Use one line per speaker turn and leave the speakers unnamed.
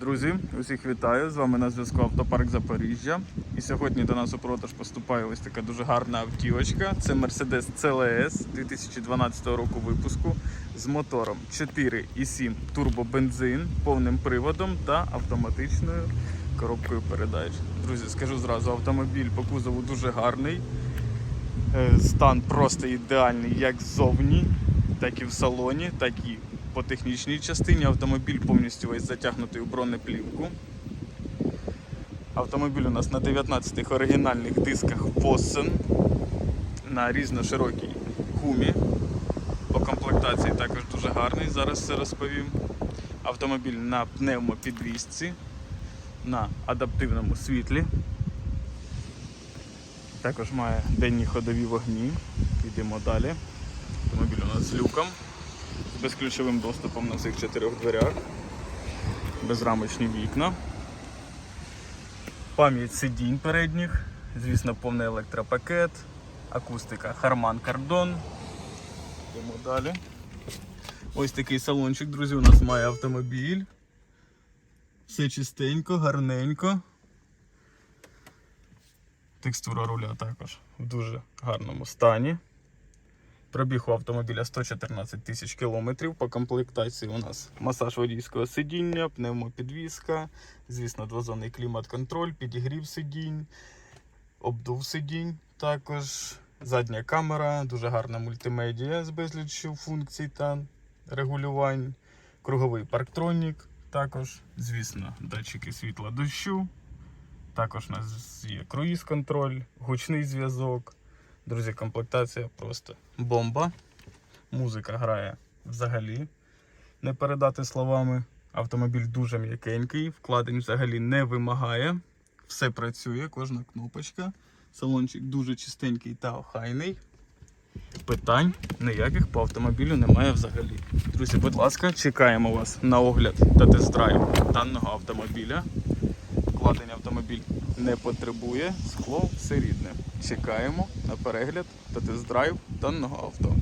Друзі, усіх вітаю! З вами на зв'язку Автопарк Запоріжжя. І сьогодні до нас у продаж поступає ось така дуже гарна автівочка. Це Mercedes CLS 2012 року випуску з мотором 4,7 турбобензин, повним приводом та автоматичною коробкою передач. Друзі, скажу зразу, автомобіль по кузову дуже гарний. Е, Стан просто ідеальний як ззовні, так і в салоні, так і по технічній частині. Автомобіль повністю весь затягнутий у бронеплівку. Автомобіль у нас на 19 оригінальних дисках Vossen на різноширокій гумі. По комплектації також дуже гарний, зараз все розповім. Автомобіль на пневмопідвісці, на адаптивному світлі. Також має денні ходові вогні. Йдемо далі. Автомобіль у нас з люком, з безключовим доступом на цих чотирьох дверях, безрамочні вікна, пам'ять сидінь передніх, звісно, повний електропакет, акустика Harman Kardon. Йдемо далі. Ось такий салончик, друзі, у нас має автомобіль. Все чистенько, гарненько. Текстура руля також в дуже гарному стані. Пробіг у автомобіля 114 тисяч кілометрів. По комплектації у нас масаж водійського сидіння, пневмопідвізка, звісно, двозонний клімат-контроль, підігрів сидінь, обдув сидінь. Також задня камера, дуже гарна мультимедіа з безліччю функцій та регулювань, круговий парктронік, також, звісно, датчики світла дощу. Також у нас є круїз-контроль, гучний зв'язок. Друзі, комплектація просто бомба. Музика грає взагалі. Не передати словами. Автомобіль дуже м'якенький, вкладень взагалі не вимагає. Все працює, кожна кнопочка. Салончик дуже чистенький та охайний. Питань ніяких по автомобілю немає взагалі. Друзі, будь ласка, чекаємо вас на огляд та тест-драйв даного автомобіля. Вкладень автомобіль не потребує, скло все рідне. Чекаємо на перегляд та тест-драйв даного авто.